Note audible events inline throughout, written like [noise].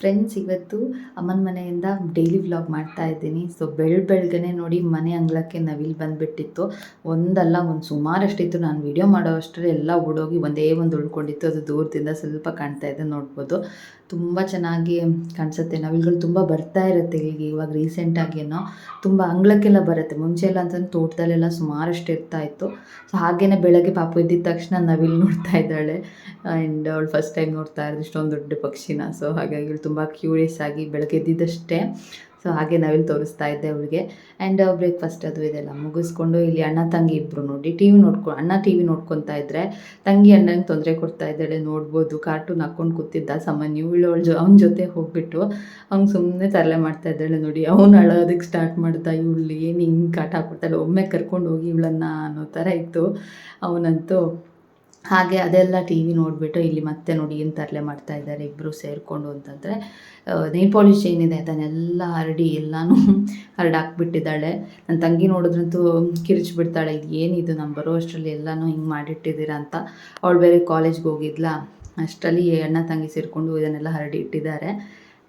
Friends ಇವತ್ತು ಅಮ್ಮನ ಮನೆಯಿಂದ ಡೈಲಿ ವ್ಲಾಗ್ ಮಾಡ್ತಾ ಇದ್ದೀನಿ. ಸೊ ಬೆಳ್ ಬೆಳಗ್ಗೆ ನೋಡಿ ಮನೆ ಅಂಗಳಕ್ಕೆ ನವಿಲ್ ಬಂದುಬಿಟ್ಟಿತ್ತು. ಒಂದಲ್ಲ, ಒಂದು ಸುಮಾರಷ್ಟಿತ್ತು ನಾನು ವಿಡಿಯೋ ಮಾಡೋ ಅಷ್ಟರಲ್ಲಿ ಎಲ್ಲ ಓಡೋಗಿ ಒಂದೇ ಒಂದು ಉಳ್ಕೊಂಡಿತ್ತು. ಅದು ದೂರದಿಂದ ಸ್ವಲ್ಪ ಕಾಣ್ತಾ ಇದೆ, ನೋಡ್ಬೋದು. ತುಂಬ ಚೆನ್ನಾಗಿ ಕಾಣಿಸುತ್ತೆ. ನವಿಲುಗಳು ತುಂಬ ಬರ್ತಾ ಇರುತ್ತೆ ಇಲ್ಲಿಗೆ. ಇವಾಗ ರೀಸೆಂಟಾಗೇನೋ ತುಂಬ ಅಂಗಳಕ್ಕೆಲ್ಲ ಬರುತ್ತೆ. ಮುಂಚೆ ಎಲ್ಲ ಅಂತಂದ್ರೆ ತೋಟದಲ್ಲೆಲ್ಲ ಸುಮಾರಷ್ಟು ಇರ್ತಾ ಇತ್ತು. ಸೊ ಹಾಗೇನೆ ಬೆಳಗ್ಗೆ ಪಾಪ ಇದ್ದಿದ್ದ ತಕ್ಷಣ ನವಿಲು ನೋಡ್ತಾ ಇದ್ದಾಳೆ. ಆ್ಯಂಡ್ ಅವಳು ಫಸ್ಟ್ ಟೈಮ್ ನೋಡ್ತಾ ಇರೋದು ಇಷ್ಟೊಂದು ದೊಡ್ಡ ಪಕ್ಷಿನ. ಸೊ ಹಾಗಾಗಿ ತುಂಬ ಕ್ಯೂರಿಯಸ್ ಆಗಿ ಬೆಳಗ್ಗೆ ಎದ್ದಿದ್ದಷ್ಟೇ ಸೊ ಹಾಗೆ ನಾವಿಲ್ಲಿ ತೋರಿಸ್ತಾ ಇದ್ದೆ ಅವಳಿಗೆ. ಆ್ಯಂಡ್ ಬ್ರೇಕ್ಫಾಸ್ಟ್ ಅದು ಇದೆಲ್ಲ ಮುಗಿಸ್ಕೊಂಡು ಇಲ್ಲಿ ಅಣ್ಣ, ತಂಗಿ ಇಬ್ಬರು ನೋಡಿ ಟಿ ವಿ ನೋಡ್ಕೊ, ಅಣ್ಣ ಟಿ ವಿ ನೋಡ್ಕೊತಾ ಇದ್ದರೆ ತಂಗಿ ಅಣ್ಣಂಗೆ ತೊಂದರೆ ಕೊಡ್ತಾ ಇದ್ದಾಳೆ, ನೋಡ್ಬೋದು ಕಾರ್ಟೂನ್ ಹಾಕ್ಕೊಂಡು ಕೂತಿದ್ದ ಸಾಮಾನ್ಯ ಇವಳವಳ ಜೊ, ಅವನ ಜೊತೆ ಹೋಗ್ಬಿಟ್ಟು ಅವ್ನು ಸುಮ್ಮನೆ ತರಲೆ ಮಾಡ್ತಾ ಇದ್ದಾಳೆ ನೋಡಿ, ಅವ್ನು ಅಳೋದಕ್ಕೆ ಸ್ಟಾರ್ಟ್ ಮಾಡ್ತಾ ಇವಳು ಏನು ಹಿಂಗೆ ಕಾಟ ಹಾಕ್ಬಿಡ್ತಾಳೆ, ಒಮ್ಮೆ ಕರ್ಕೊಂಡು ಹೋಗಿ ಇವಳನ್ನು ಅನ್ನೋ ಥರ ಇತ್ತು. ಅವನಂತೂ ಹಾಗೆ ಅದೆಲ್ಲ ಟಿ ವಿ ನೋಡಿಬಿಟ್ಟು ಇಲ್ಲಿ ಮತ್ತೆ ನೋಡಿ ಏನು ತರಲೆ ಮಾಡ್ತಾ ಇದ್ದಾರೆ ಇಬ್ಬರು ಸೇರಿಕೊಂಡು ಅಂತಂದರೆ ನೇಲ್ ಪಾಲಿಶ್ ಏನಿದೆ ಅದನ್ನೆಲ್ಲ ಹರಡಿ ಎಲ್ಲನೂ [laughs] ಹರಡಾಕ್ಬಿಟ್ಟಿದ್ದಾಳೆ ನನ್ನ ತಂಗಿ ನೋಡಿದ್ರಂತೂ ಕಿರಿಚ್ಬಿಡ್ತಾಳೆ ಇದು ಏನಿದು ನಮ್ಮ ಬರೋ ಅಷ್ಟರಲ್ಲಿ ಎಲ್ಲನೂ ಹಿಂಗೆ ಮಾಡಿಟ್ಟಿದ್ದೀರಾ ಅಂತ. ಅವಳು ಬೇರೆ ಕಾಲೇಜ್ಗೆ ಹೋಗಿದ್ಲಾ, ಅಷ್ಟರಲ್ಲಿ ಅಣ್ಣ ತಂಗಿ ಸೇರಿಕೊಂಡು ಇದನ್ನೆಲ್ಲ ಹರಡಿ ಇಟ್ಟಿದ್ದಾರೆ.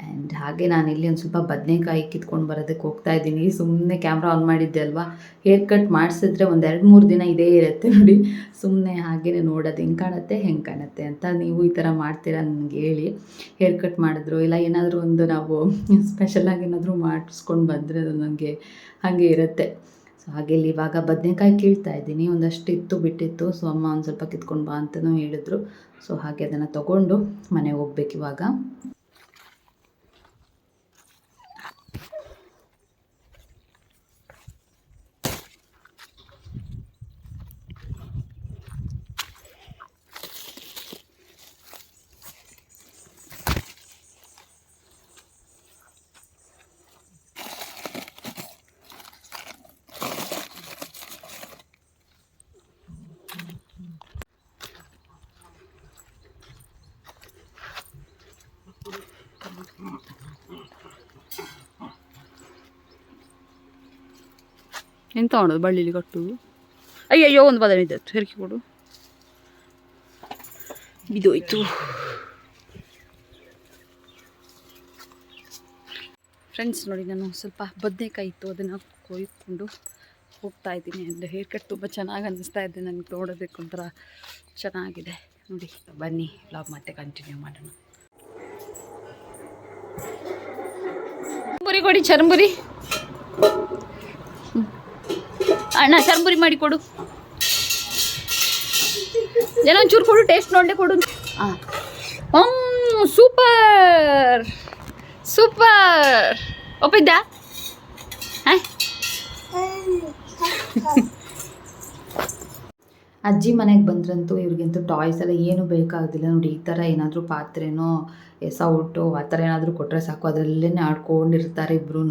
ಆ್ಯಂಡ್ ಹಾಗೆ ನಾನು ಇಲ್ಲಿ ಒಂದು ಸ್ವಲ್ಪ ಬದನೆಕಾಯಿ ಕಿತ್ಕೊಂಡು ಬರೋದಕ್ಕೆ ಹೋಗ್ತಾ ಇದ್ದೀನಿ. ಸುಮ್ಮನೆ ಕ್ಯಾಮ್ರಾ ಆನ್ ಮಾಡಿದ್ದೆ ಅಲ್ವಾ? ಹೇರ್ ಕಟ್ ಮಾಡಿಸಿದ್ರೆ ಒಂದು ಎರಡು ಮೂರು ದಿನ ಇದೇ ಇರುತ್ತೆ ನೋಡಿ. ಸುಮ್ಮನೆ ಹಾಗೇ ನೋಡೋದು. ಹೆಂಗೆ ಕಾಣುತ್ತೆ? ಹೆಂಗೆ ಕಾಣುತ್ತೆ ಅಂತ ನೀವು ಈ ಥರ ಮಾಡ್ತೀರಾ ನನಗೆ ಹೇಳಿ. ಹೇರ್ ಕಟ್ ಮಾಡಿದ್ರು ಇಲ್ಲ ಏನಾದರೂ ಒಂದು ನಾವು ಸ್ಪೆಷಲಾಗಿ ಏನಾದರೂ ಮಾಡಿಸ್ಕೊಂಡು ಬಂದರೆ ಅದು ನನಗೆ ಹಾಗೆ ಇರುತ್ತೆ. ಸೊ ಹಾಗೆ ಇಲ್ಲಿ ಇವಾಗ ಬದನೆಕಾಯಿ ಕೀಳ್ತಾ ಇದ್ದೀನಿ. ಒಂದಷ್ಟು ಇತ್ತು, ಬಿಟ್ಟಿತ್ತು. ಸೊ ಅಮ್ಮ ಒಂದು ಸ್ವಲ್ಪ ಕಿತ್ಕೊಂಡು ಬಾ ಅಂತಲೂ ಹೇಳಿದ್ರು. ಸೊ ಹಾಗೆ ಅದನ್ನು ತೊಗೊಂಡು ಮನೆಗೆ ಹೋಗ್ಬೇಕು ಇವಾಗ. ಎಂತ ಮಾಡೋದು ಬಳ್ಳಿಲಿ ಕಟ್ಟುದು ಅಯ್ಯಯ್ಯೋ, ಒಂದು ಬದನೆ ಇದ್ದತ್ತು ಹೆರಕಿ ಕೊಡು. ಬಿದೋಯ್ತು ಫ್ರೆಂಡ್ಸ್ ನೋಡಿ ನಾನು ಸ್ವಲ್ಪ ಬದನೆಕಾಯಿ ಇತ್ತು. ಅದನ್ನು ಕೊಯ್ಕೊಂಡು ಹೋಗ್ತಾ ಇದ್ದೀನಿ. ಅಂದರೆ ಹೇರ್ ಕಟ್ ತುಂಬ ಚೆನ್ನಾಗಿ ಅನ್ನಿಸ್ತಾ ಇದೆ ನನಗೆ ನೋಡೋದಕ್ಕೆ ಒಂಥರ ಚೆನ್ನಾಗಿದೆ. ನೋಡಿ, ಬನ್ನಿ ಬ್ಲಾಗ್ ಮತ್ತೆ ಕಂಟಿನ್ಯೂ ಮಾಡೋಣ. ಚರ್ಮುರಿ ಕೊಡಿ ಚರ್ಮುರಿ ಅಣ್ಣ ಚರ್ಮುರಿ ಮಾಡಿ ಕೊಡು. ಏನೋ ಒಂಚೂರು ಕೊಡು ಟೇಸ್ಟ್ ನೋಡಲೆ ಕೊಡು. ಹಾಂ ಸೂಪರ್ ಸೂಪರ್ ಒಪ್ಪಿದ್ದ ಅಜ್ಜಿ ಮನೆಗೆ ಬಂದ್ರಂತೂ ಇವ್ರಿಗಂತೂ ಟಾಯ್ಸ್ ಎಲ್ಲ ಏನು ಬೇಕಾಗೋದಿಲ್ಲ. ನೋಡಿ, ಈ ಥರ ಏನಾದರೂ ಪಾತ್ರೆನೋ ಎಸ ಊಟು ಆ ಥರ ಏನಾದರೂ ಕೊಟ್ಟರೆ ಸಾಕು. ಅದರಲ್ಲೇ ಆಡ್ಕೊಂಡಿರ್ತಾರೆ ಇಬ್ಬರೂ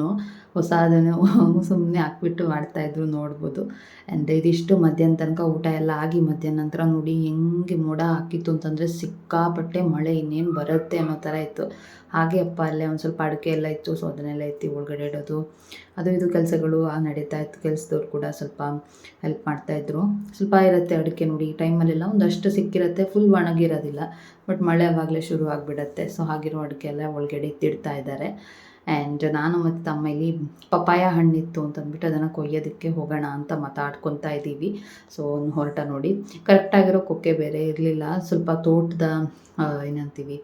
ಹೊಸ ಅದನ್ನು [laughs] ಸುಮ್ಮನೆ ಹಾಕ್ಬಿಟ್ಟು ಆಡ್ತಾಯಿದ್ರು ನೋಡ್ಬೋದು. ಆ್ಯಂಡ್ ಇದಿಷ್ಟು ಮಧ್ಯಾಹ್ನ ತನಕ ಊಟ ಎಲ್ಲ ಆಗಿ ಮಧ್ಯಾಹ್ನ ನಂತರ ನೋಡಿ ಹೆಂಗೆ ಮೋಡ ಹಾಕಿತ್ತು ಅಂತಂದರೆ ಸಿಕ್ಕಾಪಟ್ಟೆ ಮಳೆ, ಇನ್ನೇನು ಬರುತ್ತೆ ಅನ್ನೋ ಥರ ಇತ್ತು. ಹಾಗೆ ಅಪ್ಪ ಅಲ್ಲೇ ಒಂದು ಸ್ವಲ್ಪ ಅಡಿಕೆ ಎಲ್ಲ ಇತ್ತು, ಸೊ ಅದನ್ನೆಲ್ಲ ಎತ್ತಿ ಒಳಗಡೆ ಇಡೋದು. ಅದು ಇದು ಕೆಲಸಗಳು ನಡೀತಾ ಇತ್ತು. ಕೆಲಸದವ್ರು ಕೂಡ ಸ್ವಲ್ಪ ಹೆಲ್ಪ್ ಮಾಡ್ತಾಯಿದ್ರು ಸ್ವಲ್ಪ ಇರುತ್ತೆ ಅಡಿಕೆ ನೋಡಿ. ಈ ಟೈಮಲ್ಲೆಲ್ಲ ಒಂದಷ್ಟು ಸಿಕ್ಕಿರುತ್ತೆ. ಫುಲ್ ಒಣಗಿರೋದಿಲ್ಲ. ಬಟ್ ಮಳೆ ಆವಾಗಲೇ ಶುರು ಆಗಿಬಿಡತ್ತೆ. ಸೊ ಹಾಗಿರೋ ಅಡುಗೆ ಎಲ್ಲ ಒಳಗಡೆ ತಿಡ್ತಾ ಇದ್ದಾರೆ. ಆ್ಯಂಡ್ ನಾನು ಮತ್ತು ತಮ್ಮ ಇಲ್ಲಿ ಪಪಾಯ ಹಣ್ಣಿತ್ತು ಅಂತಂದ್ಬಿಟ್ಟು ಅದನ್ನು ಕೊಯ್ಯೋದಕ್ಕೆ ಹೋಗೋಣ ಅಂತ ಮಾತಾಡ್ಕೊತಾ ಇದ್ದೀವಿ. ಸೊ ಹೊರಟ ನೋಡಿ. ಕರೆಕ್ಟಾಗಿರೋ ಕೊಕ್ಕೆ ಬೇರೆ ಇರಲಿಲ್ಲ. ಸ್ವಲ್ಪ ತೋಟದ ಏನಂತೀವಿ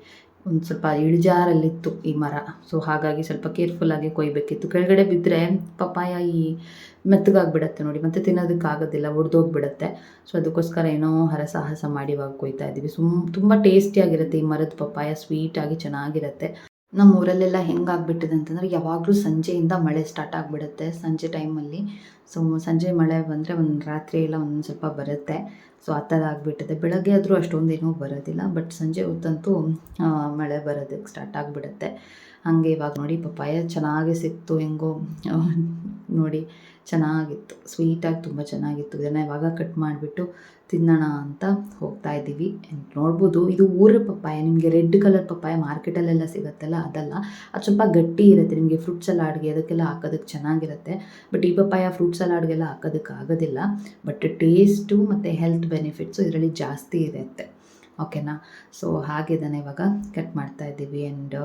ಒಂದು ಸ್ವಲ್ಪ ಇಳಿಜಾರಲ್ಲಿತ್ತು ಈ ಮರ. ಸೊ ಹಾಗಾಗಿ ಸ್ವಲ್ಪ ಕೇರ್ಫುಲ್ಲಾಗಿ ಕೊಯ್ಬೇಕಿತ್ತು. ಕೆಳಗಡೆ ಬಿದ್ದರೆ ಪಪ್ಪಾಯ ಈ ಮೆತ್ತಗಾಗ್ಬಿಡತ್ತೆ ನೋಡಿ. ಮತ್ತೆ ತಿನ್ನೋದಕ್ಕಾಗೋದಿಲ್ಲ ಒಡೆದೋಗ್ಬಿಡತ್ತೆ. ಸೊ ಅದಕ್ಕೋಸ್ಕರ ಏನೋ ಹರಸಾಹಸ ಮಾಡಿ ಇವಾಗ ಕೊಯ್ತಾ ಇದ್ದೀವಿ. ಸುಮ್, ತುಂಬ ಟೇಸ್ಟಿಯಾಗಿರುತ್ತೆ ಈ ಮರದ ಪಪ್ಪಾಯ. ಸ್ವೀಟಾಗಿ ಚೆನ್ನಾಗಿರುತ್ತೆ. ನಮ್ಮ ಊರಲ್ಲೆಲ್ಲ ಹೆಂಗಾಗ್ಬಿಟ್ಟಿದೆ ಅಂತಂದರೆ ಯಾವಾಗಲೂ ಸಂಜೆಯಿಂದ ಮಳೆ ಸ್ಟಾರ್ಟ್ ಆಗಿಬಿಡುತ್ತೆ. ಸಂಜೆ ಟೈಮಲ್ಲಿ ಸೊ ಸಂಜೆ ಮಳೆ ಬಂದರೆ ಒಂದು ರಾತ್ರಿ ಎಲ್ಲ ಒಂದು ಸ್ವಲ್ಪ ಬರುತ್ತೆ. ಸೊ ಆ ಥರ ಆಗಿಬಿಟ್ಟಿದೆ. ಬೆಳಗ್ಗೆ ಆದರೂ ಅಷ್ಟೊಂದೇನೂ ಬರೋದಿಲ್ಲ. ಬಟ್ ಸಂಜೆ ಹೊತ್ತಂತೂ ಮಳೆ ಬರೋದಕ್ಕೆ ಸ್ಟಾರ್ಟ್ ಆಗಿಬಿಡುತ್ತೆ. ಹಾಗೆ ಇವಾಗ ನೋಡಿ ಪಪ್ಪಾಯ ಚೆನ್ನಾಗಿ ಸಿಕ್ತು, ಹೆಂಗೋ ನೋಡಿ. ಚೆನ್ನಾಗಿತ್ತು. ಸ್ವೀಟಾಗಿ ತುಂಬ ಚೆನ್ನಾಗಿತ್ತು. ಇದನ್ನು ಇವಾಗ ಕಟ್ ಮಾಡಿಬಿಟ್ಟು ತಿನ್ನೋಣ ಅಂತ ಹೋಗ್ತಾ ಇದ್ದೀವಿ. ನೋಡ್ಬೋದು. ಇದು ಊರ ಪಪ್ಪಾಯ. ನಿಮಗೆ ರೆಡ್ ಕಲರ್ ಪಪ್ಪಾಯ ಮಾರ್ಕೆಟಲ್ಲೆಲ್ಲ ಸಿಗುತ್ತಲ್ಲ? ಅದಲ್ಲ. ಅದು ಸ್ವಲ್ಪ ಗಟ್ಟಿ ಇರುತ್ತೆ. ನಿಮಗೆ ಫ್ರೂಟ್ ಸಲಾಡ್ಗೆ ಅದಕ್ಕೆಲ್ಲ ಹಾಕೋದಕ್ಕೆ ಚೆನ್ನಾಗಿರುತ್ತೆ. ಬಟ್ ಈ ಪಪ್ಪಾಯ ಫ್ರೂಟ್ ಸಲಾಡ್ಗೆಲ್ಲ ಹಾಕೋದಕ್ಕೆ ಆಗೋದಿಲ್ಲ. ಬಟ್ ಟೇಸ್ಟು ಮತ್ತು ಹೆಲ್ತ್ ಬೆನಿಫಿಟ್ಸು ಇದರಲ್ಲಿ ಜಾಸ್ತಿ ಇರುತ್ತೆ. ಓಕೆನಾ ಸೊ ಹಾಗಿದ್ದಾನೆ ಇವಾಗ ಕಟ್ ಮಾಡ್ತಾ ಇದ್ದೀವಿ. ಆ್ಯಂಡ್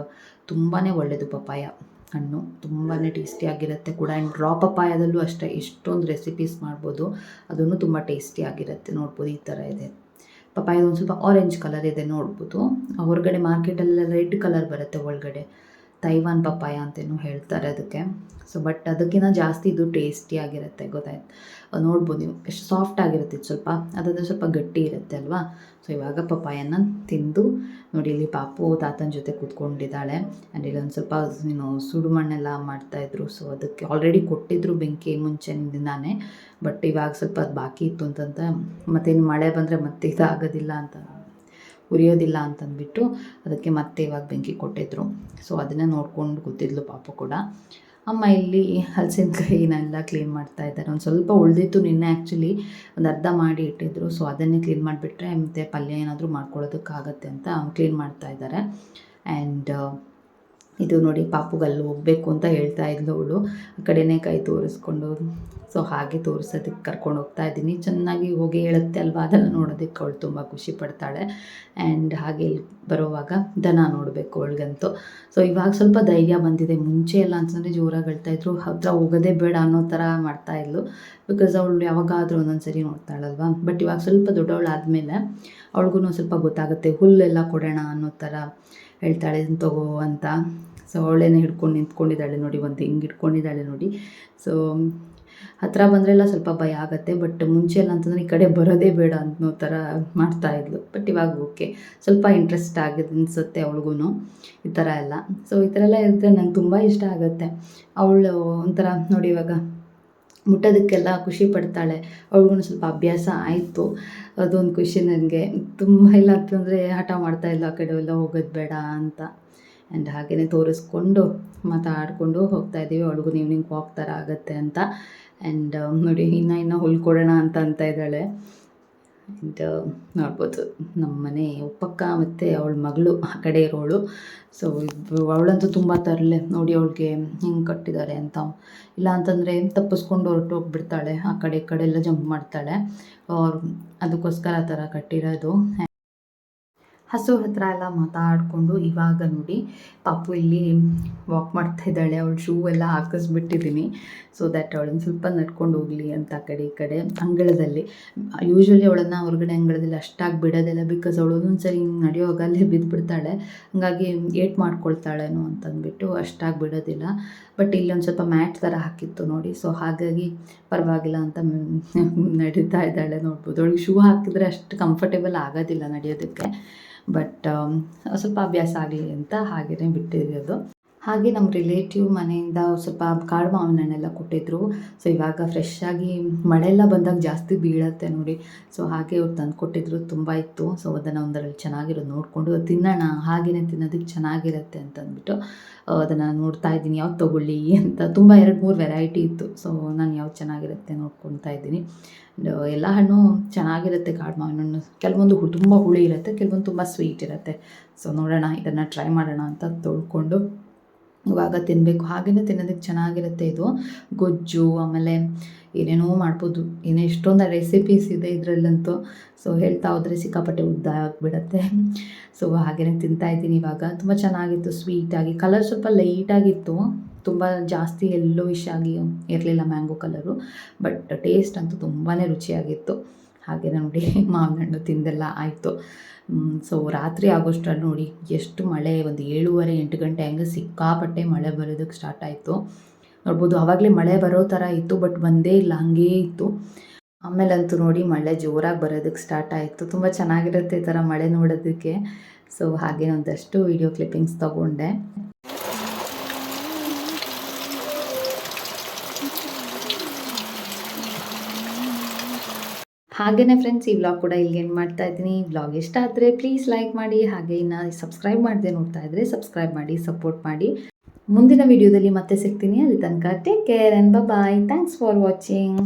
ತುಂಬಾ ಒಳ್ಳೆಯದು ಪಪಾಯ ಹಣ್ಣು ತುಂಬಾ ಟೇಸ್ಟಿಯಾಗಿರುತ್ತೆ ಕೂಡ. ಆ್ಯಂಡ್ ಡ್ರಾ ಪಪ್ಪಾಯದಲ್ಲೂ ಅಷ್ಟೇ, ಎಷ್ಟೊಂದು ರೆಸಿಪೀಸ್ ಮಾಡ್ಬೋದು, ಅದನ್ನು ತುಂಬ ಟೇಸ್ಟಿಯಾಗಿರುತ್ತೆ ನೋಡ್ಬೋದು, ಈ ಥರ ಇದೆ. ಪಪಾಯದ ಒಂದು ಸ್ವಲ್ಪ ಆರೆಂಜ್ ಕಲರ್ ಇದೆ, ನೋಡ್ಬೋದು. ಹೊರಗಡೆ ಮಾರ್ಕೆಟಲ್ಲೆಲ್ಲ ರೆಡ್ ಕಲರ್ ಬರುತ್ತೆ ಒಳಗಡೆ. ತೈವಾನ್ ಪಪ್ಪಾಯ ಅಂತೇನು ಹೇಳ್ತಾರೆ ಅದಕ್ಕೆ. ಸೊ ಬಟ್ ಅದಕ್ಕಿಂತ ಜಾಸ್ತಿ ಇದು ಟೇಸ್ಟಿಯಾಗಿರುತ್ತೆ ಗೊತ್ತಾಯ್ತು? ನೋಡ್ಬೋದು ನೀವು. ಎಷ್ಟು ಸಾಫ್ಟ್ ಆಗಿರುತ್ತೆ ಸ್ವಲ್ಪ. ಅದಂದರೆ ಸ್ವಲ್ಪ ಗಟ್ಟಿ ಇರುತ್ತೆ ಅಲ್ವಾ? ಸೊ ಇವಾಗ ಪಪ್ಪಾಯನ್ನು ತಿಂದು ನೋಡಿ, ಇಲ್ಲಿ ಪಾಪು ತಾತನ ಜೊತೆ ಕೂತ್ಕೊಂಡಿದ್ದಾಳೆ. ಆ್ಯಂಡ್ ಇಲ್ಲೊಂದು ಸ್ವಲ್ಪ ನೀನು ಸುಡು ಮಣ್ಣೆಲ್ಲ ಮಾಡ್ತಾಯಿದ್ರು ಸೊ ಅದಕ್ಕೆ ಆಲ್ರೆಡಿ ಕೊಟ್ಟಿದ್ರು ಬೆಂಕಿ ಮುಂಚಿನ ದಿನಾನೇ ಬಟ್ ಇವಾಗ ಸ್ವಲ್ಪ ಅದು ಬಾಕಿ ಇತ್ತು ಅಂತಂತ ಮತ್ತೇನು ಮಳೆ ಬಂದರೆ ಮತ್ತೆ ಇದಾಗೋದಿಲ್ಲ ಅಂತ ಉರಿಯೋದಿಲ್ಲ ಅಂತಂದ್ಬಿಟ್ಟು ಅದಕ್ಕೆ ಮತ್ತೆ ಇವಾಗ ಬೆಂಕಿ ಕೊಟ್ಟಿದ್ರು. ಸೊ ಅದನ್ನು ನೋಡ್ಕೊಂಡು ಗೊತ್ತಿದ್ಲು ಪಾಪ ಕೂಡ. ಅಮ್ಮ ಇಲ್ಲಿ ಹಲಸಿನಕಾಯಿನೆಲ್ಲ ಕ್ಲೀನ್ ಮಾಡ್ತಾ ಇದ್ದಾರೆ. ಒಂದು ಸ್ವಲ್ಪ ಉಳಿದಿತ್ತು ನಿನ್ನೆ ಆ್ಯಕ್ಚುಲಿ ಒಂದು ಅರ್ಧ ಮಾಡಿ ಇಟ್ಟಿದ್ರು. ಸೊ ಅದನ್ನೇ ಕ್ಲೀನ್ ಮಾಡಿಬಿಟ್ರೆ ಮತ್ತು ಪಲ್ಯ ಏನಾದರೂ ಮಾಡ್ಕೊಳ್ಳೋದಕ್ಕಾಗತ್ತೆ ಅಂತ ಕ್ಲೀನ್ ಮಾಡ್ತಾ ಇದ್ದಾರೆ. ಆ್ಯಂಡ್ ಇದು ನೋಡಿ ಪಾಪುಗಲ್ಲಿ ಹೋಗ್ಬೇಕು ಅಂತ ಹೇಳ್ತಾ ಇದ್ಲು ಅವಳು. ಆ ಕಡೆನೇ ಕೈ ತೋರಿಸ್ಕೊಂಡು, ಸೊ ಹಾಗೆ ತೋರಿಸೋದಕ್ಕೆ ಕರ್ಕೊಂಡು ಹೋಗ್ತಾ ಇದ್ದೀನಿ. ಚೆನ್ನಾಗಿ ಹೋಗಿ ಹೇಳುತ್ತೆ ಅಲ್ವಾ ಅದನ್ನು ನೋಡೋದಕ್ಕೆ? ಅವಳು ತುಂಬ ಖುಷಿ ಪಡ್ತಾಳೆ. ಆ್ಯಂಡ್ ಹಾಗೆ ಇಲ್ಲಿ ಬರೋವಾಗ ದನ ನೋಡಬೇಕು ಅವಳಿಗಂತೂ. ಸೊ ಇವಾಗ ಸ್ವಲ್ಪ ಧೈರ್ಯ ಬಂದಿದೆ. ಮುಂಚೆ ಎಲ್ಲ ಅಂತಂದರೆ ಜೋರಾಗಿ ಹೇಳ್ತಾ ಇದ್ರು. ಹತ್ರ ಹೋಗೋದೇ ಬೇಡ ಅನ್ನೋ ಥರ ಮಾಡ್ತಾ ಇದ್ಲು. ಬಿಕಾಸ್ ಅವಳು ಯಾವಾಗಾದರೂ ಒಂದೊಂದು ಸರಿ ನೋಡ್ತಾಳಲ್ವಾ? ಬಟ್ ಇವಾಗ ಸ್ವಲ್ಪ ದೊಡ್ಡವಳಾದಮೇಲೆ ಅವಳಿಗೂ ಸ್ವಲ್ಪ ಗೊತ್ತಾಗುತ್ತೆ. ಹುಲ್ಲೆಲ್ಲ ಕೊಡೋಣ ಅನ್ನೋ ಥರ ಹೇಳ್ತಾಳೆ, ತಗೋ ಅಂತ. ಸೊ ಅವಳೇನೆ ಹಿಡ್ಕೊಂಡು ನಿಂತ್ಕೊಂಡಿದ್ದಾಳೆ ನೋಡಿ, ಒಂದು ಹಿಂಗೆ ಇಟ್ಕೊಂಡಿದ್ದಾಳೆ ನೋಡಿ. ಸೊ ಹತ್ರ ಬಂದರೆಲ್ಲ ಸ್ವಲ್ಪ ಭಯ ಆಗುತ್ತೆ ಬಟ್ ಮುಂಚೆ ಎಲ್ಲ ಅಂತಂದರೆ ಈ ಕಡೆ ಬರೋದೇ ಬೇಡ ಅನ್ನೋ ಥರ ಮಾಡ್ತಾ ಇದ್ಲು. ಬಟ್ ಇವಾಗ ಓಕೆ ಸ್ವಲ್ಪ ಇಂಟ್ರೆಸ್ಟ್ ಆಗಿದೆ ಅನಿಸುತ್ತೆ ಅವಳಿಗೂ ಈ ಥರ ಎಲ್ಲ. ಸೊ ಈ ಥರ ಎಲ್ಲ ಇರುತ್ತೆ ನಂಗೆ ತುಂಬ ಇಷ್ಟ ಆಗುತ್ತೆ. ಅವಳು ಒಂಥರ ನೋಡಿ ಇವಾಗ ಮುಟ್ಟೋದಕ್ಕೆಲ್ಲ ಖುಷಿ ಪಡ್ತಾಳೆ. ಅವಳಿಗೂ ಸ್ವಲ್ಪ ಅಭ್ಯಾಸ ಆಯಿತು. ಅದೊಂದು ಖುಷಿ ನನಗೆ. ತುಂಬ ಇಲ್ಲ ಅಂತಂದರೆ ಹಠ ಮಾಡ್ತಾ ಇಲ್ಲ ಆ ಕಡೆ ಎಲ್ಲ ಹೋಗೋದು ಬೇಡ ಅಂತ. ಆ್ಯಂಡ್ ಹಾಗೆಯೇ ತೋರಿಸ್ಕೊಂಡು ಮಾತಾಡಿಕೊಂಡು ಹೋಗ್ತಾ ಇದ್ದೀವಿ. ಅವಳಿಗೂ ಈವ್ನಿಂಗ್ ವಾಕ್ ಥರ ಆಗುತ್ತೆ ಅಂತ. ಆ್ಯಂಡ್ ನೋಡಿ, ಇನ್ನು ಇನ್ನು ಹುಲ್ಕೊಡೋಣ ಅಂತ ಅಂತ ಇದ್ದಾಳೆ. ಆ್ಯಂಡ್ ನೋಡ್ಬೋದು, ನಮ್ಮ ಮನೆ ಉಪ್ಪಕ್ಕ ಮತ್ತು ಅವಳ ಮಗಳು ಆ ಕಡೆ ಇರೋಳು. ಸೊ ಅವಳಂತೂ ತುಂಬ ತರಲೆ. ನೋಡಿ, ಅವಳಿಗೆ ಹಿಂಗೆ ಕಟ್ಟಿದ್ದಾರೆ ಅಂತ. ಇಲ್ಲ ಅಂತಂದರೆ ತಪ್ಪಿಸ್ಕೊಂಡು ಹೊರಟು ಹೋಗ್ಬಿಡ್ತಾಳೆ. ಆ ಕಡೆ, ಈ ಕಡೆ ಎಲ್ಲ ಜಂಪ್ ಮಾಡ್ತಾಳೆ. ಅವ್ರು ಅದಕ್ಕೋಸ್ಕರ ಆ ಥರ ಕಟ್ಟಿರೋದು. ಹಸು ಹತ್ರ ಎಲ್ಲ ಮಾತಾಡಿಕೊಂಡು ಇವಾಗ ನೋಡಿ ಪಾಪು ಇಲ್ಲಿ ವಾಕ್ ಮಾಡ್ತಾ ಇದ್ದಾಳೆ. ಅವಳು ಶೂ ಎಲ್ಲ ಹಾಕಿಸ್ಬಿಟ್ಟಿದ್ದೀನಿ. ಸೊ ದ್ಯಾಟ್ ಅವಳನ್ನು ಸ್ವಲ್ಪ ನಡ್ಕೊಂಡು ಹೋಗಲಿ ಅಂತ ಕಡೆ ಈ ಕಡೆ ಅಂಗಳದಲ್ಲಿ. ಯೂಶ್ವಲಿ ಅವಳನ್ನು ಹೊರಗಡೆ ಅಂಗಳದಲ್ಲಿ ಅಷ್ಟಾಗಿ ಬಿಡೋದಿಲ್ಲ ಬಿಕಾಸ್ ಅವಳು ಒಂದೊಂದು ಸರಿ ಹಿಂಗೆ ನಡೆಯುವಾಗ ಅಲ್ಲೇ ಬಿದ್ದುಬಿಡ್ತಾಳೆ ಹಾಗಾಗಿ ಏಟ್ ಮಾಡ್ಕೊಳ್ತಾಳೇನೋ ಅಂತಂದ್ಬಿಟ್ಟು ಅಷ್ಟಾಗಿ ಬಿಡೋದಿಲ್ಲ. ಬಟ್ ಇಲ್ಲಿ ಒಂದು ಸ್ವಲ್ಪ ಮ್ಯಾಟ್ ಥರ ಹಾಕಿತ್ತು ನೋಡಿ. ಸೊ ಹಾಗಾಗಿ ಪರವಾಗಿಲ್ಲ ಅಂತ ನಡೀತಾ ಇದ್ದಾಳೆ ನೋಡ್ಬೋದು. ಅವಳಿಗೆ ಶೂ ಹಾಕಿದ್ರೆ ಅಷ್ಟು ಕಂಫರ್ಟೇಬಲ್ ಆಗೋದಿಲ್ಲ ನಡೆಯೋದಕ್ಕೆ. ಬಟ್ ಸ್ವಲ್ಪ ಅಭ್ಯಾಸ ಆಗಲಿ ಅಂತ ಹಾಗೆಯೇ ಬಿಟ್ಟಿರೋದು. ಹಾಗೆ ನಮ್ಮ ರಿಲೇಟಿವ್ ಮನೆಯಿಂದ ಸ್ವಲ್ಪ ಕಾಡು ಮಾವಿನ ಕೊಟ್ಟಿದ್ರು. ಸೊ ಇವಾಗ ಫ್ರೆಶ್ ಆಗಿ ಮಳೆ ಎಲ್ಲ ಬಂದಾಗ ಜಾಸ್ತಿ ಬೀಳತ್ತೆ ನೋಡಿ. ಸೊ ಹಾಗೆ ಅವ್ರು ತಂದು ಕೊಟ್ಟಿದ್ರು. ತುಂಬ ಇತ್ತು. ಸೊ ಅದನ್ನು ಒಂದರಲ್ಲಿ ಚೆನ್ನಾಗಿರೋದು ನೋಡಿಕೊಂಡು ತಿನ್ನೋಣ ಹಾಗೆಯೇ ತಿನ್ನೋದಕ್ಕೆ ಚೆನ್ನಾಗಿರುತ್ತೆ ಅಂತಂದ್ಬಿಟ್ಟು ಅದನ್ನು ನೋಡ್ತಾ ಇದ್ದೀನಿ. ಯಾವ್ದು ತೊಗೊಳ್ಳಿ ಅಂತ. ತುಂಬ ಎರಡು ಮೂರು ವೆರೈಟಿ ಇತ್ತು. ಸೊ ನಾನು ಯಾವ್ದು ಚೆನ್ನಾಗಿರುತ್ತೆ ನೋಡ್ಕೊತಾ ಇದ್ದೀನಿ. ಎಲ್ಲ ಹಣ್ಣು ಚೆನ್ನಾಗಿರುತ್ತೆ. ಕಾಡು ಮಾವಿನ ಹಣ್ಣು ಕೆಲವೊಂದು ತುಂಬ ಹುಳಿ ಇರುತ್ತೆ, ಕೆಲವೊಂದು ತುಂಬ ಸ್ವೀಟ್ ಇರುತ್ತೆ. ಸೊ ನೋಡೋಣ, ಇದನ್ನು ಟ್ರೈ ಮಾಡೋಣ ಅಂತ ತೊಳ್ಕೊಂಡು ಇವಾಗ ತಿನ್ನಬೇಕು ಹಾಗೆಯೇ ತಿನ್ನೋದಕ್ಕೆ ಚೆನ್ನಾಗಿರುತ್ತೆ ಇದು. ಗೊಜ್ಜು, ಆಮೇಲೆ ಏನೇನೋ ಮಾಡ್ಬೋದು. ಏನೇ ಎಷ್ಟೊಂದು ರೆಸಿಪೀಸ್ ಇದೆ ಇದರಲ್ಲಂತೂ. ಸೊ ಹೇಳ್ತಾ ಹೋದರೆ ಸಿಕ್ಕಾಪಟ್ಟೆ ಉದ್ದ ಆಗಿಬಿಡತ್ತೆ. ಸೊ ಹಾಗೆಯೇ ತಿಂತಾಯಿದ್ದೀನಿ ಇವಾಗ. ತುಂಬ ಚೆನ್ನಾಗಿತ್ತು ಸ್ವೀಟಾಗಿ ಕಲರ್ ಸ್ವಲ್ಪ ಲೈಟಾಗಿತ್ತು ತುಂಬ ಜಾಸ್ತಿ ಎಲ್ಲೋ ಆಗಿ ಇರಲಿಲ್ಲ ಮ್ಯಾಂಗೋ ಕಲರು ಬಟ್ ಟೇಸ್ಟ್ ಅಂತೂ ತುಂಬಾ ರುಚಿಯಾಗಿತ್ತು. ಹಾಗೆ ನೋಡಿ [laughs] ಮಾವಿನ ಹಣ್ಣು ತಿಂದೆಲ್ಲ ಆಯಿತು. ಸೊ ರಾತ್ರಿ ಆಗೋಷ್ಟು ನೋಡಿ ಎಷ್ಟು ಮಳೆ, ಒಂದು ಏಳುವರೆ, ಎಂಟು ಗಂಟೆ ಹಂಗೆ ಸಿಕ್ಕಾಪಟ್ಟೆ ಮಳೆ ಬರೋದಕ್ಕೆ ಸ್ಟಾರ್ಟ್ ಆಯಿತು. ನೋಡ್ಬೋದು ಆವಾಗಲೇ ಮಳೆ ಬರೋ ಥರ ಇತ್ತು ಬಟ್ ಬಂದೇ ಇಲ್ಲ, ಹಾಗೇ ಇತ್ತು. ಆಮೇಲಂತೂ ನೋಡಿ ಮಳೆ ಜೋರಾಗಿ ಬರೋದಕ್ಕೆ ಸ್ಟಾರ್ಟ್ ಆಯಿತು. ತುಂಬ ಚೆನ್ನಾಗಿರುತ್ತೆ ಈ ಥರ ಮಳೆ ನೋಡೋದಕ್ಕೆ. ಸೊ ಹಾಗೆ ಒಂದಷ್ಟು ವಿಡಿಯೋ ಕ್ಲಿಪ್ಪಿಂಗ್ಸ್ ತೊಗೊಂಡೆ. ಹಾಗೆಯೇ ಫ್ರೆಂಡ್ಸ್ ಈ ವ್ಲಾಗ್ ಕೂಡ ಇಲ್ಲಿ ಏನು ಮಾಡ್ತಾ ಇದ್ದೀನಿ. ವ್ಲಾಗ್ ಇಷ್ಟ ಆದರೆ ಪ್ಲೀಸ್ ಲೈಕ್ ಮಾಡಿ, ಹಾಗೆ ಇನ್ನು ಸಬ್ಸ್ಕ್ರೈಬ್ ಮಾಡದೆ ನೋಡ್ತಾ ಇದ್ರೆ ಸಬ್ಸ್ಕ್ರೈಬ್ ಮಾಡಿ ಸಪೋರ್ಟ್ ಮಾಡಿ. ಮುಂದಿನ ವಿಡಿಯೋದಲ್ಲಿ ಮತ್ತೆ ಸಿಗ್ತೀನಿ. ಅಲ್ಲಿ ತನಕ take care and bye thanks for watching